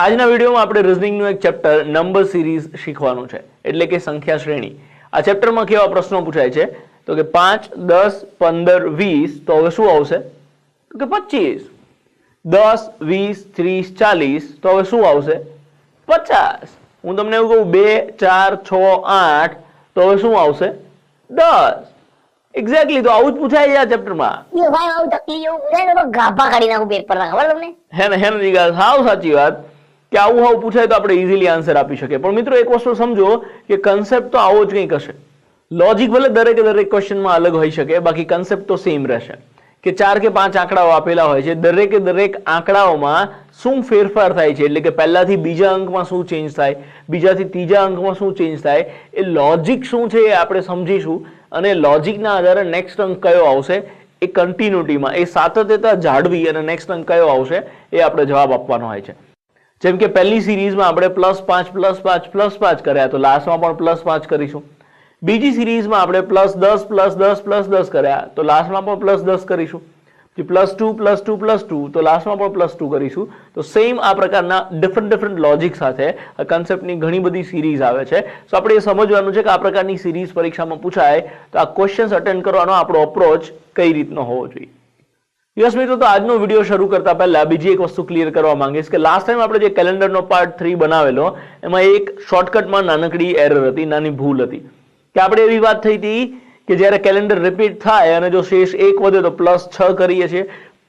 આજના વિડીયોમાં આપણે રિઝનિંગનું એક ચેપ્ટર નંબર સિરીઝ શીખવાનું છે. એટલે કે સંખ્યા શ્રેણી. આ ચેપ્ટરમાં કેવા પ્રશ્નો પૂછાય છે? તો કે પાંચ દસ પંદર વીસ તો હવે શું આવશે? તો કે પચીસ. દસ વીસ ત્રીસ ચાલીસ તો હવે શું આવશે? પચાસ. હું તમને એવું કહું બે ચાર છ આઠ તો હવે શું આવશે? દસ. એક્ઝેક્ટલી તો આવું જ પૂછાય છે આ ચેપ્ટરમાં એ ભાઈ આવું તકલીફ એવું પૂછાય તો ગાભા કાઢી નાખું પેપર ખબર તમને? હે ને હે ને સાવ સાચી વાત. કે આવું આવું પૂછાય તો આપણે ઇઝીલી આન્સર આપી શકીએ. પણ મિત્રો એક વસ્તુ સમજો કે કન્સેપ્ટ તો આવો જ કંઈક હશે. લોજિક ભલે દરેકે દરેક ક્વેશ્ચનમાં અલગ હોઈ શકે, બાકી કન્સેપ્ટ તો સેમ રહેશે. કે ચાર કે પાંચ આંકડાઓ આપેલા હોય છે, દરેકે દરેક આંકડાઓમાં શું ફેરફાર થાય છે? એટલે કે પહેલાથી બીજા અંકમાં શું ચેન્જ થાય? બીજાથી ત્રીજા અંકમાં શું ચેન્જ થાય? એ લોજિક શું છે એ આપણે સમજીશું. અને લોજિકના આધારે નેક્સ્ટ અંક કયો આવશે? એ કન્ટિન્યુટીમાં એ સાતત્યતા જાળવી અને નેક્સ્ટ અંક કયો આવશે? એ આપણે જવાબ આપવાનો હોય છે. જેમ કે પહેલી સિરીઝમાં આપણે પ્લસ પાંચ પ્લસ પાંચ પ્લસ પાંચ કર્યા, તો લાસ્ટમાં પણ પ્લસ પાંચ કરીશું. બીજી સિરીઝમાં આપણે પ્લસ દસ પ્લસ દસ પ્લસ દસ કર્યા, તો લાસ્ટમાં પણ પ્લસ દસ કરીશું. Plus two plus two plus two તો લાસ્ટમાં પણ પ્લસ ટુ કરીશું. તો સેમ આ પ્રકારના ડિફરન્ટ ડિફરન્ટ લોજિક સાથે કન્સેપ્ટની ઘણી બધી સિરીઝ આવે છે. તો આપણે એ સમજવાનું છે કે આ પ્રકારની સિરીઝ પરીક્ષામાં પૂછાય, તો આ ક્વેશ્ચન્સ અટેન્ડ કરવાનો આપણો અપ્રોચ કઈ રીતનો હોવો જોઈએ. યસ મિત્રો તો આજનો વીડિયો શરૂ કરતા પહેલા બીજી એક વસ્તુ ક્લિયર કરવા માંગીશ કે લાસ્ટ ટાઈમ આપણે જે કેલેન્ડરનો પાર્ટ થ્રી બનાવેલો, એમાં એક શોર્ટકટમાં નાનકડી એરર હતી, નાની ભૂલ હતી. કે આપણે એવી વાત થઈ હતી કે જ્યારે કેલેન્ડર રિપીટ થાય અને જો શેષ એક વધે તો પ્લસ છ કરીએ છીએ.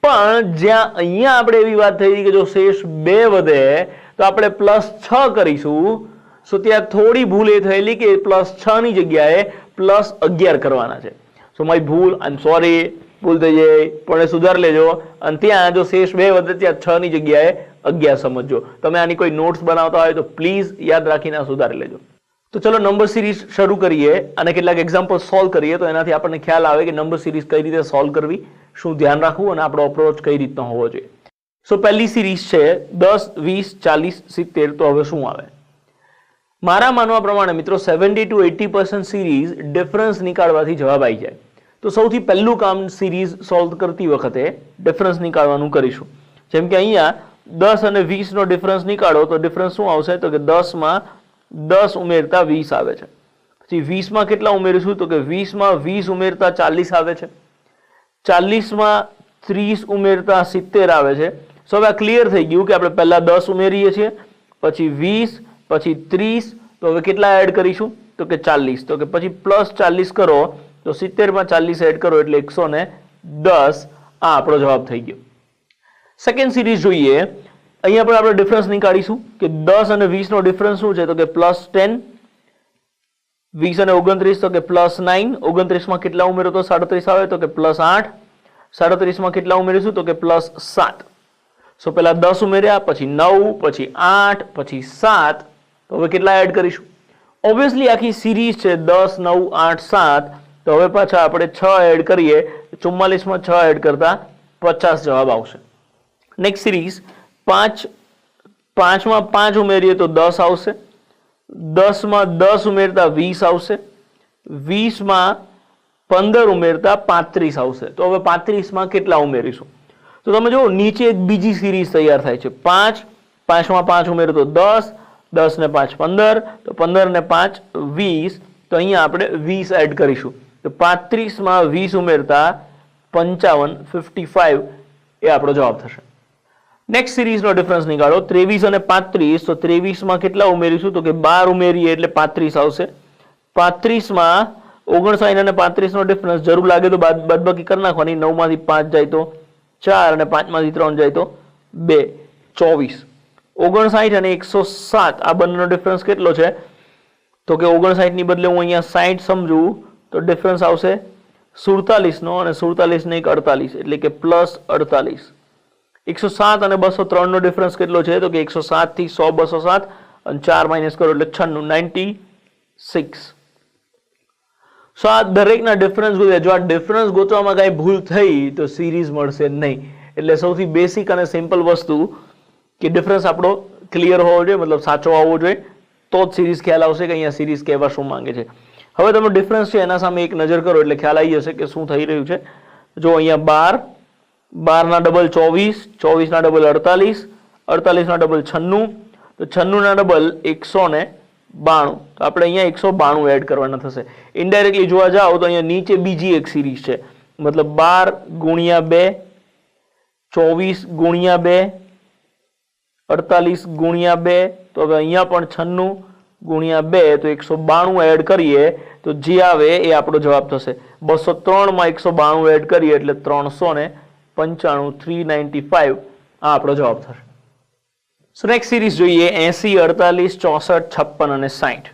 પણ જ્યાં અહીંયા આપણે એવી વાત થઈ હતી કે જો શેષ બે વધે તો આપણે પ્લસ છ કરીશું. સો ત્યાં થોડી ભૂલ એ થયેલી કે પ્લસ છ ની જગ્યાએ પ્લસ અગિયાર કરવાના છે. સો માય ભૂલ આઈ એમ સોરી ભૂલ થઈ જાય, પણ સુધાર લેજો. અને ત્યાં જો શેષ બે વધે, ત્યાં છ ની જગ્યાએ અગિયાર સમજજો તમે આની કોઈ નોટ્સ બનાવતા હોય તો પ્લીઝ યાદ રાખીને સુધારી લેજો. તો ચલો નંબર સિરીઝ શરૂ કરીએ અને કેટલાક એક્ઝામ્પલ સોલ્વ કરીએ. તો એનાથી આપણને ખ્યાલ આવે કે નંબર સિરીઝ કઈ રીતે સોલ્વ કરવી, શું ધ્યાન રાખવું અને આપણો અપ્રોચ કઈ રીતનો હોવો જોઈએ. સો પહેલી સિરીઝ છે દસ, વીસ, ચાલીસ, સિત્તેર. તો હવે શું આવે? મારા માનવા પ્રમાણે મિત્રો seventy two eighty percent series difference નીકાળવાથી જવાબ આવી જાય. તો સૌથી પહેલું કામ સિરીઝ સોલ્વ કરતી વખતે ડિફરન્સ નીકાળવાનું કરીશું. જેમ કે અહીંયા દસ અને વીસનો ડિફરન્સ નીકાળો તો ડિફરન્સ શું આવશે? તો કે દસમાં દસ ઉમેરતા વીસ આવે છે. પછી વીસમાં કેટલા ઉમેરીશું? તો કે વીસમાં વીસ ઉમેરતા ચાલીસ આવે છે. ચાલીસમાં ત્રીસ ઉમેરતા સિત્તેર આવે છે. સો હવે આ ક્લિયર થઈ ગયું કે આપણે પહેલાં દસ ઉમેરીએ છીએ, પછી વીસ, પછી ત્રીસ, તો હવે કેટલા એડ કરીશું? તો કે ચાલીસ. તો કે પછી પ્લસ ચાલીસ કરો તો સિત્તેરમાં ચાલીસ એડ કરો એટલે એકસો ને દસ. આ આપણો જવાબ થઈ ગયો. સેકન્ડ સિરીઝ જોઈએ. અહીંયા પણ આપણે ડિફરન્સ નીકાળીશું કે દસ અને વીસનો ડિફરન્સ શું છે? તો કે પ્લસ ટેન વીસ અને ઓગણત્રીસ, તો કે પ્લસ નાઇન ઓગણત્રીસમાં કેટલા ઉમેરો તો સાડત્રીસ આવે? તો કે પ્લસ આઠ. સાડત્રીસમાં કેટલા ઉમેરીશું? તો કે પ્લસ સાત. સો પહેલા દસ ઉમેર્યા, પછી નવ, પછી આઠ, પછી સાત. તો હવે કેટલા એડ કરીશું? ઓબ્વિયસલી આખી સિરીઝ છે દસ, નવ, આઠ, સાત. તો હવે પાછા આપણે છ એડ કરીએ. ચુમ્માલીસમાં છ એડ કરતા પચાસ જવાબ આવશે. નેક્સ્ટ સિરીઝ પાંચ, પાંચમાં પાંચ ઉમેરીએ તો દસ આવશે. દસમાં દસ ઉમેરતા વીસ આવશે. વીસમાં પંદર ઉમેરતા પાંત્રીસ આવશે. તો હવે પાંત્રીસમાં કેટલા ઉમેરીશું? તો તમે જુઓ, નીચે એક બીજી સિરીઝ તૈયાર થાય છે. પાંચ, પાંચમાં પાંચ ઉમેરો તો દસ દસ ને પાંચ પંદર, તો પંદર ને પાંચ વીસ. તો અહીંયા આપણે વીસ એડ કરીશું. તો પાંત્રીસમાં વીસ ઉમેરતા પંચાવન ફિફ્ટી ફાઈવ એ આપણો જવાબ થશે. નેક્સ્ટ સિરીઝનો ડિફરન્સ નીકાળો. ત્રેવીસ અને પાંત્રીસ, તો ત્રેવીસમાં કેટલા ઉમેરીશું? તો કે બાર ઉમેરીએ એટલે પાંત્રીસ આવશે. પાંત્રીસમાં ઓગણસાઠ અને પાંત્રીસનો ડિફરન્સ જરૂર લાગે તો બાદ બાદબાકી કરી નાખવાની. નવમાંથી પાંચ જાય તો ચાર અને પાંચમાંથી ત્રણ જાય તો બે. ચોવીસ. ઓગણસાઠ અને એકસો સાત, આ બંનેનો ડિફરન્સ કેટલો છે? તો કે ઓગણસાઠની બદલે હું અહીંયા સાઠ સમજું. તો ડિફરન્સ આવશે સુડતાલીસનો અને સુડતાલીસને એક અડતાલીસ, એટલે કે પ્લસ અડતાલીસ. એકસો સાત અને બસો ત્રણનો ડિફરન્સ કેટલો છે? તો કે એકસો સાતથી સો, બસો સાત, અને ચાર માઇનસ કરો એટલે છન્નું નાઇન્ટી સિક્સ સો આ દરેકના ડિફરન્સ ગોત્યા જો આ ડિફરન્સ ગોતવામાં કાંઈ ભૂલ થઈ, તો સિરીઝ મળશે નહીં. એટલે સૌથી બેસિક અને સિમ્પલ વસ્તુ કે ડિફરન્સ આપણો ક્લિયર હોવો જોઈએ, મતલબ સાચો આવવો જોઈએ, તો જ સિરીઝ ખ્યાલ આવશે કે અહીંયા સિરીઝ કહેવા શું માંગે છે. હવે તમે ડિફરન્સ છે, એના સામે એક નજર કરો એટલે ખ્યાલ આવી જશે કે શું થઈ રહ્યું છે. જો અહીંયા બાર, બારના ડબલ ચોવીસ, ચોવીસના ડબલ અડતાલીસ, અડતાલીસના ડબલ છન્નું, તો છન્નુંના ડબલ એકસો ને બાણું. તો આપણે અહીંયા એકસો બાણું એડ કરવાના થશે. ઇન્ડાયરેક્ટલી જોવા જાઓ તો અહીંયા નીચે બીજી એક સિરીઝ છે. મતલબ બાર ગુણ્યા બે, ચોવીસ ગુણ્યા બે, અડતાલીસ ગુણ્યા બે, તો હવે અહીંયા પણ છન્નું ગુણ્યા બે તો એકસો બાણું એડ કરીએ તો જે આવે એ આપણો જવાબ થશે. બસો ત્રણમાં એકસો બાણું એડ કરીએ એટલે ત્રણસો ને પંચાણું થ્રી નાઇન્ટી ફાઇવ આ આપણો જવાબ થશે. સો નેક્સ્ટ સિરીઝ જોઈએ, એસી, અડતાલીસ, ચોસઠ, છપ્પન અને સાઠ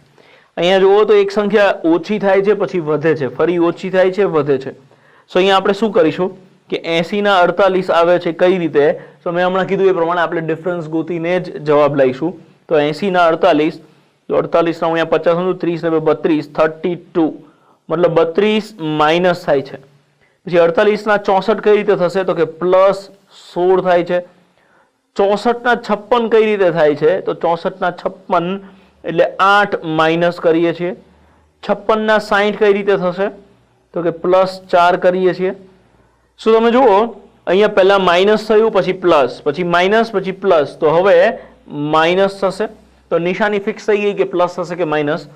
અહીંયા જુઓ તો એક સંખ્યા ઓછી થાય છે, પછી વધે છે. ફરી ઓછી થાય છે, વધે છે. સો અહીંયા આપણે શું કરીશું કે એસી ના અડતાલીસ આવે છે કઈ રીતે? તો મેં હમણાં કીધું એ પ્રમાણે આપણે ડિફરન્સ ગોતીને જ જવાબ લઈશું. તો એસી ના અડતાલીસ તો અડતાલીસ ના હું અહીંયા પચાસ હતું ત્રીસ ને બત્રીસ થર્ટી ટુ મતલબ બત્રીસ માઇનસ થાય છે. પછી અડતાલીસના ચોસઠ કઈ રીતે થશે? તો કે પ્લસ સોળ થાય છે. ચોસઠના છપ્પન કઈ રીતે થાય છે? તો ચોસઠના છપ્પન એટલે આઠ માઇનસ કરીએ છીએ. છપ્પનના સાહીઠ કઈ રીતે થશે? તો કે પ્લસ ચાર કરીએ છીએ. શું તમે જુઓ? અહીંયા પહેલાં માઇનસ થયું, પછી પ્લસ પછી માઇનસ પછી પ્લસ તો હવે માઇનસ થશે. તો નિશાની ફિક્સ થઈ ગઈ કે પ્લસ થશે કે માઇનસ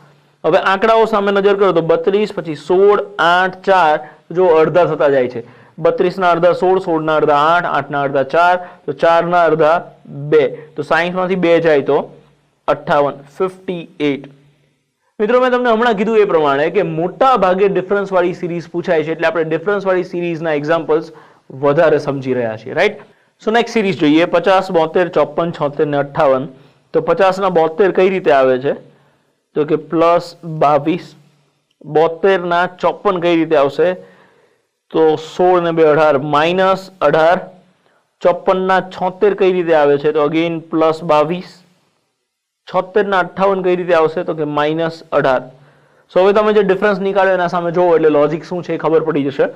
હવે આંકડાઓ સામે નજર કરો તો બત્રીસ, પછી સોળ, આઠ, ચાર, જો અડધા થતા જાય છે. બત્રીસના અડધા સોળ, સોળના અડધા આઠ, આઠના અડધા ચાર, તો ચારના અડધા બે. તો સાહીઠમાંથી બે જાય તો અઠ્ઠાવન ફિફ્ટી એટ મિત્રો, મેં તમને હમણાં કીધું એ પ્રમાણે કે મોટા ભાગે ડિફરન્સ વાળી સિરીઝ પૂછાય છે એટલે આપણે ડિફરન્સ વાળી સિરીઝના એક્ઝામ્પલ્સ વધારે સમજી રહ્યા છીએ રાઈટ સો નેક્સ્ટ સિરીઝ જોઈએ, પચાસ, બોતેર, ચોપન, છોતેર ને અઠ્ઠાવન. તો પચાસના બોતેર કઈ રીતે આવે છે? તો કે પ્લસ બાવીસ, બોતેરના ચોપન કઈ રીતે આવશે? તો સોળ ને બે અઢાર, માઇનસ અઢાર, ચોપનના છોતેર કઈ રીતે આવે છે? તો અગેન પ્લસ બાવીસ, છોતેરના અઠ્ઠાવન કઈ રીતે આવશે? તો કે માઇનસ અઢાર. સો હવે તમે જે ડિફરન્સ નીકાળ્યો એના સામે જોવો એટલે લોજિક શું છે એ ખબર પડી જશે.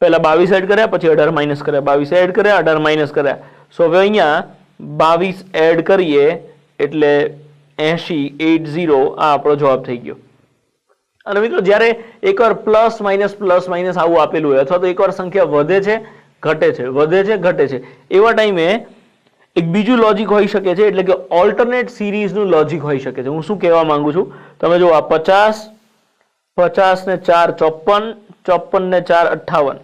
પહેલા બાવીસ એડ કર્યા, પછી અઢાર માઇનસ કર્યા. બાવીસ એડ કર્યા, અઢાર માઇનસ કર્યા. સો હવે અહીંયા બાવીસ એડ કરીએ, એટલે એસી એટ ઝીરો આ આપણો જવાબ થઈ ગયો. અને મિત્રો, જ્યારે એકવાર પ્લસ માઇનસ પ્લસ માઇનસ આવું આપેલું હોય, અથવા તો એકવાર સંખ્યા વધે છે, ઘટે છે, વધે છે, ઘટે છે, એવા ટાઈમે એક બીજું લોજિક હોઈ શકે છે, એટલે કે ઓલ્ટરનેટ સિરીઝનું લોજિક હોઈ શકે છે. હું શું કહેવા માંગુ છું? તમે જો આ પચાસ પચાસ ને ચાર ચોપન ચોપન ને ચાર, અઠ્ઠાવન.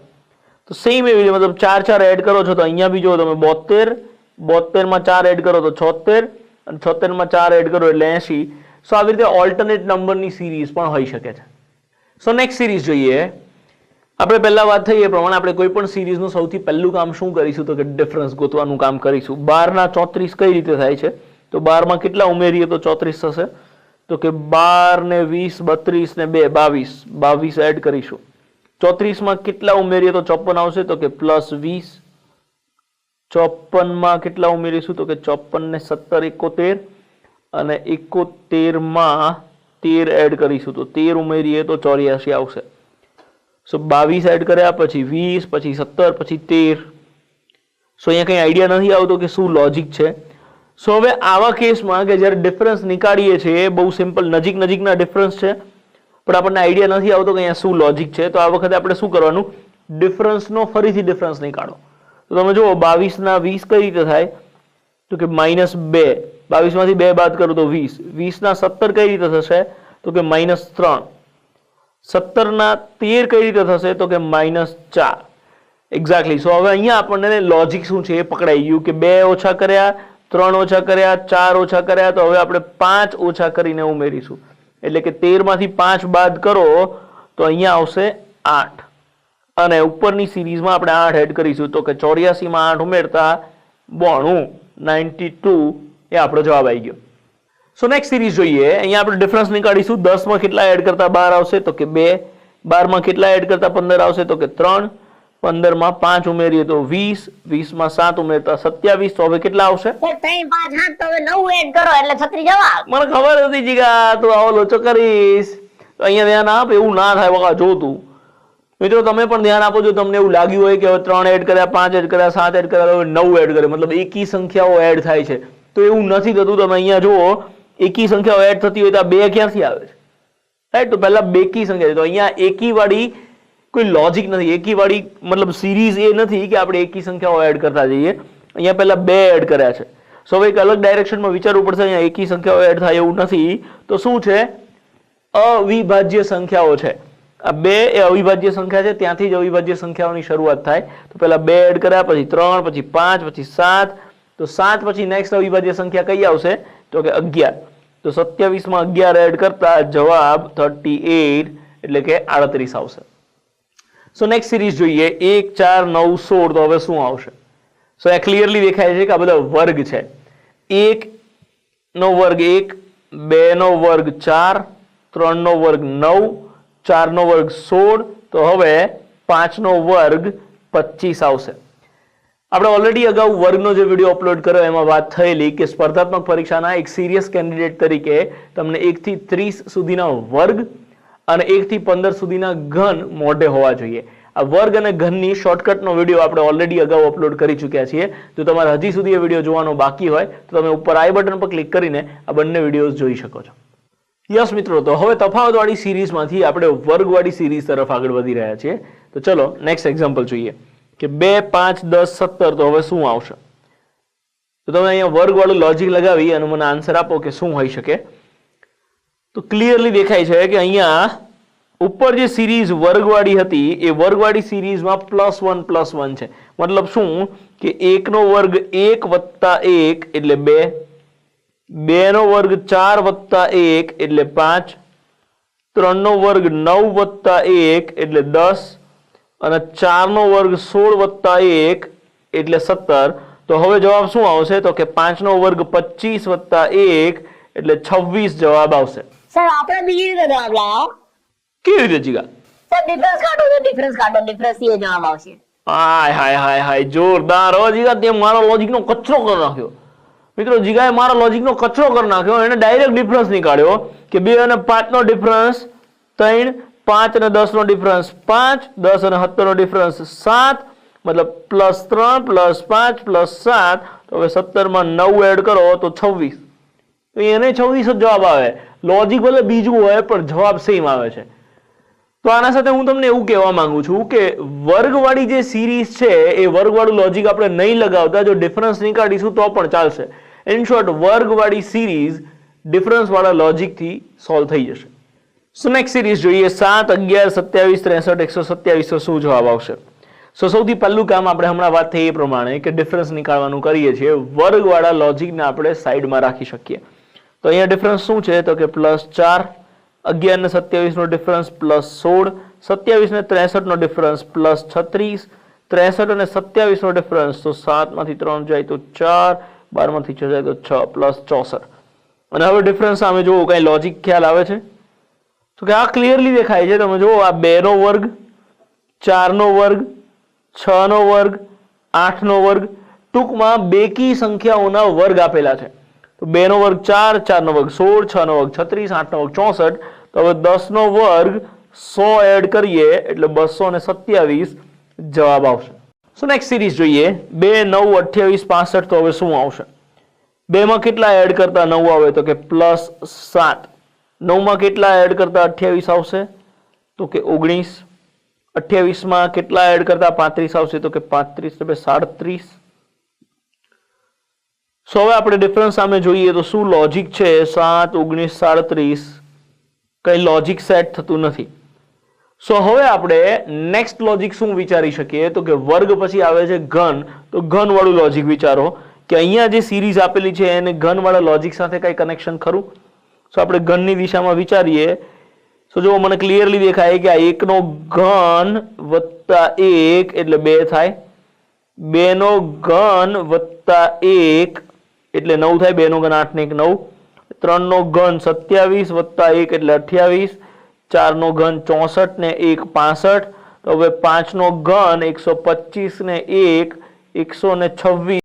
તો સેમ એવી રીતે, મતલબ ચાર ચાર એડ કરો છો, તો અહીંયા બી જો તમે બોતેર બોતેરમાં ચાર એડ કરો તો છોતેર અને છોતેરમાં ચાર એડ કરો એટલે એંશી. સો આવી રીતે ઓલ્ટરનેટ નંબરની સિરીઝ પણ હોઈ શકે છે. સો નેક્સ્ટ સિરીઝ જોઈએ. આપણે પહેલા વાત થઈ એ પ્રમાણે આપણે કોઈ પણ સિરીઝનું સૌથી પહેલું કામ શું કરીશું તો કે ડિફરન્સ ગોતવાનું કામ કરીશું. બારના ચોત્રીસ કઈ રીતે થાય છે? તો બારમાં કેટલા ઉમેરીએ તો ચોત્રીસ થશે? તો કે બાર ને વીસ, બત્રીસ ને બે, બાવીસ. બાવીસ એડ કરીશું. ચોત્રીસમાં કેટલા ઉમેરીએ તો ચોપન આવશે? તો કે પ્લસ વીસ ચોપનમાં કેટલા ઉમેરીશું તો કે ચોપન ને સત્તર, એકોતેર અને એકોતેરમાં તેર એડ કરીશું તો તેર ઉમેરીએ તો ચોર્યાસી આવશે. સો બાવીસ એડ કર્યા પછી વીસ, પછી સત્તર, પછી તેર. સો અહીંયા કંઈ આઈડિયા નથી આવતો કે શું લોજિક છે. સો હવે આવા કેસમાં કે જ્યારે ડિફરન્સ નીકાળીએ છીએ એ બહુ સિમ્પલ નજીક નજીકના ડિફરન્સ છે, પણ આપણને આઈડિયા નથી આવતો કે અહીંયા શું લોજિક છે, તો આ વખતે આપણે શું કરવાનું? ડિફરન્સનો ફરીથી ડિફરન્સ નીકાળો. તો તમે જુઓ, બાવીસના વીસ કઈ રીતે થાય? તો કે માઇનસ બે. બાવીસમાંથી બે બાદ કરું તો વીસ. વીસના સત્તર કઈ રીતે થશે? તો કે માઇનસ ત્રણ. સત્તરના તેર કઈ રીતે થશે? તો કે માઇનસ ચાર. એક્ઝેક્ટલી સો હવે અહીંયા આપણને લોજિક શું છે એ પકડાઈ ગયું કે બે ઓછા કર્યા, ત્રણ ઓછા કર્યા, ચાર ઓછા કર્યા. તો હવે આપણે પાંચ ઓછા કરીને ઉમેરીશું. એટલે કે તેરમાંથી પાંચ બાદ કરો, તો અહીંયા આવશે આઠ. અને ઉપરની સિરીઝમાં આપણે આઠ એડ કરીશું. તો કે ચોર્યાસીમાં આઠ ઉમેરતા બોણું નાઇન્ટી ટુ એ આપણો જવાબ આવી ગયો. સો નેક્સ્ટ સિરીઝ જોઈએ. અહીંયા આપણે ડિફરન્સ નીકાળીશું. દસમાં કેટલા એડ કરતા બાર આવશે? તો કે બે. બારમાં કેટલા એડ કરતા પંદર આવશે? તો કે ત્રણ. પંદરમાં પાંચ ઉમેરીએ તો વીસ. વીસમાં સાત ઉમેરતા સત્યાવીસ. તો હવે કેટલા આવશે? મને ખબર હતી જીગા તું આવો લોચો કરીશ. અહીંયા ધ્યાન આપ એવું ના થાય. બકા જો તું. મિત્રો, તમે પણ ધ્યાન આપો જો તમને એવું લાગ્યું હોય કે હવે ત્રણ એડ કર્યા, પાંચ એડ કર્યા, સાત એડ કર્યા, હવે નવ એડ કર્યા, મતલબ એકી સંખ્યાઓ એડ થાય છે. તો એવું નથી થતું. તમે અહીંયા જુઓ, એકી સંખ્યાઓ એડ થતી હોય તો આ બે ક્યાંથી આવે છે? રાઈટ તો પહેલા બેકી સંખ્યા છે. તો અહીંયા એકી વાળી કોઈ લોજિક નથી. એકી વાળી મતલબ સિરીઝ એ નથી કે આપણે એકી સંખ્યાઓ એડ કરતા જઈએ. અહીંયા પહેલા બે એડ કર્યા છે. સો એક અલગ ડાયરેક્શનમાં વિચારવું પડશે. અહીંયા એકી સંખ્યાઓ એડ થાય એવું નથી. તો શું છે? અવિભાજ્ય સંખ્યાઓ છે. આ બે એ અવિભાજ્ય સંખ્યા છે, ત્યાંથી જ અવિભાજ્ય સંખ્યાઓની શરૂઆત થાય. તો પહેલા બે એડ કર્યા, પછી ત્રણ, પછી પાંચ, પછી સાત. તો સાત પછી નેક્સ્ટ અવિભાજ્ય સંખ્યા કઈ આવશે? તો કે અગિયાર. તો સત્યાવીસમાં અગિયાર એડ કરતા જવાબ થર્ટી એટ એટલે કે આડત્રીસ આવશે. સો નેક્સ્ટ સિરીઝ જોઈએ. એક, ચાર, નવ, સોળ, તો હવે શું આવશે? સો આ ક્લિયરલી દેખાય છે કે આ બધા વર્ગ છે. એક, નો વર્ગ એક, બે નો વર્ગ ચાર, ત્રણ નો વર્ગ નવ ચાર નો વર્ગ સોળ, તો હવે પાંચ નો વર્ગ પચીસ આવશે. આપણે ઓલરેડી અગાઉ વર્ગનો જે વીડિયો અપલોડ કર્યો, એમાં વાત થયેલી કે સ્પર્ધાત્મક પરીક્ષાના એક સિરિયસ કેન્ડિડેટ તરીકે તમને એકથી ત્રીસ સુધીના વર્ગ અને એકથી પંદર સુધીના ઘન મોઢે હોવા જોઈએ. આ વર્ગ અને ઘનની શોર્ટકટનો વીડિયો આપણે ઓલરેડી અગાઉ અપલોડ કરી ચૂક્યા છીએ. જો તમારે હજી સુધી એ વીડિયો જોવાનો બાકી હોય, તો તમે ઉપર આઈ બટન પર ક્લિક કરીને આ બંને વિડીયોઝ જોઈ શકો છો. યસ મિત્રો, તો હવે તફાવતવાળી સિરીઝમાંથી આપણે વર્ગવાળી સિરીઝ તરફ આગળ વધી રહ્યા છીએ. તો ચલો નેક્સ્ટ એક્ઝામ્પલ જોઈએ. કે બે, પાંચ, દસ, સત્તર, તો હવે શું આવશે? તો તમે અહીંયા વર્ગવાળું લોજિક લગાવી અને મને આન્સર આપો કે શું હોઈ શકે. તો ક્લિયરલી દેખાય છે કે અહીંયા ઉપર જે સિરીઝ વર્ગવાળી હતી, એ વર્ગવાળી સિરીઝમાં પ્લસ વન પ્લસ વન છે. મતલબ શું? કે એકનો વર્ગ એક વત્તા એક એટલે બે બે નો વર્ગ ચાર વત્તા એક એટલે પાંચ ત્રણ નો વર્ગ નવ વત્તા એક એટલે દસ અને ચાર નો વર્ગ સોળ વત્તા એક એટલે સત્તર. તો હવે જવાબ શું આવશે? તો કે પાંચ નો વર્ગ પચીસ વત્તા એક એટલે છવ્વીસ જવાબ આવશે. સર આપણે બીજી રીતે જવાબ લાવો. કેવી રીતે જીગા? સર ડિફરન્સ કાઢો તો ડિફરન્સ કાઢો ડિફરન્સ એ જવાબ આવશે. હાય હાય હાય હાય જોરદાર. હો જીગા તે મારો લોજિકનો કચરો કરી નાખ્યો. મિત્રો, જીગાએ મારા લોજિકનો કચરો કરી નાખ્યો એને ડાયરેક્ટ ડિફરન્સ નીકાળ્યો કે બે અને પાંચનો ડિફરન્સ ત્રણ, પાંચ અને દસનો ડિફરન્સ પાંચ, દસ અને સત્તરનો ડિફરન્સ સાત, મતલબ પ્લસ ત્રણ પ્લસ પાંચ પ્લસ સાત. તો હવે સત્તરમાં નવ એડ કરો તો છવ્વીસ. તો એને છવ્વીસ જ જવાબ આવે. લોજિક ભલે બીજું હોય, પણ જવાબ સેમ આવે છે. તો આના સાથે હું તમને એવું કહેવા માંગુ છું કે વર્ગવાળી જે સિરીઝ છે, એ વર્ગવાળું લોજિક આપણે નહીં લગાવતા. જો ડિફરન્સ નીકાળીશું તો પણ ચાલશે. ઇન શોર્ટ વર્ગવાળી સિરીઝ ડિફરન્સવાળા લોજિકથી સોલ્વ થઈ જશે. સો નેક્સ્ટ સિરીઝ જોઈએ, સાત, અગિયાર, સત્યાવીસ, ત્રેસઠ, એકસો સત્યાવીસ શું જવાબ આવશે? સો સૌથી પહેલું કામ આપણે હમણાં વાત થઈ એ પ્રમાણે કે ડિફરન્સ નીકાળવાનું કરીએ છીએ. વર્ગવાળા લોજિકને આપણે સાઈડમાં રાખી શકીએ. તો અહીંયા ડિફરન્સ શું છે? તો કે પ્લસ ચાર, અગિયાર ને સત્યાવીસનો ડિફરન્સ પ્લસ સોળ, સત્યાવીસ ને ત્રેસઠનો ડિફરન્સ પ્લસ છત્રીસ, ત્રેસઠ અને સત્યાવીસનો ડિફરન્સ તો સાતમાંથી ત્રણ જાય તો ચાર બારમાંથી છ જાય તો છ પ્લસ ચોસઠ. અને હવે ડિફરન્સ સામે જુઓ, કઈ લોજિક ખ્યાલ આવે છે? તો કે આ ક્લિયરલી દેખાય છે. તમે જુઓ, આ બે નો વર્ગ, ચાર નો વર્ગ, છ નો વર્ગ, આઠ નો વર્ગ, ટૂંકમાં બેકી સંખ્યાઓના વર્ગ આપેલા છે. તો બે નો વર્ગ ચાર ચાર નો વર્ગ સોળ, છ નો વર્ગ છત્રીસ, આઠ નો વર્ગ ચોસઠ. તો હવે દસ નો વર્ગ સો એડ કરીએ, એટલે બસો ને સત્યાવીસ જવાબ આવશે. સો નેક્સ્ટ સિરીઝ જોઈએ. બે, નવ, અઠ્યાવીસ, પાસઠ, તો હવે શું આવશે? બેમાં કેટલા એડ કરતા નવ આવે? તો કે પ્લસ સાત. નવમાં કેટલા એડ કરતા અઠ્યાવીસ આવશે? તો કે ઓગણીસ. અઠ્યાવીસમાં કેટલા એડ કરતા પાંત્રીસ આવશે? તો કે પાંત્રીસ એટલે સાડત્રીસ. સો હવે આપણે ડિફરન્સ સામે જોઈએ તો શું લોજિક છે? સાત, ઓગણીસ, સાડત્રીસ. કંઈ લોજિક સેટ થતું નથી. સો હવે આપણે નેક્સ્ટ લોજિક શું વિચારી શકીએ? તો કે વર્ગ પછી આવે છે ઘન. તો ઘન વાળું લોજિક વિચારો કે અહીંયા જે સિરીઝ આપેલી છે, એને ઘન વાળા લોજિક સાથે કઈ કનેક્શન ખરું? સો આપણે ઘનની દિશામાં વિચારીએ. સો જો મને ક્લિયરલી દેખાય કે આ એકનો ઘન વત્તા એક એટલે બે થાય. બે નો ઘન વત્તા એક એટલે નવ થાય. બે નો ઘન આઠ ને એક નવ. ત્રણ નો ઘન સત્યાવીસ વત્તા એક એટલે અઠ્યાવીસ. ચાર નો ઘન ચોસઠ ને એક પાસઠ. તો હવે પાંચ નો ઘન એકસો પચીસ ને એક, એકસો ને છવ્વીસ.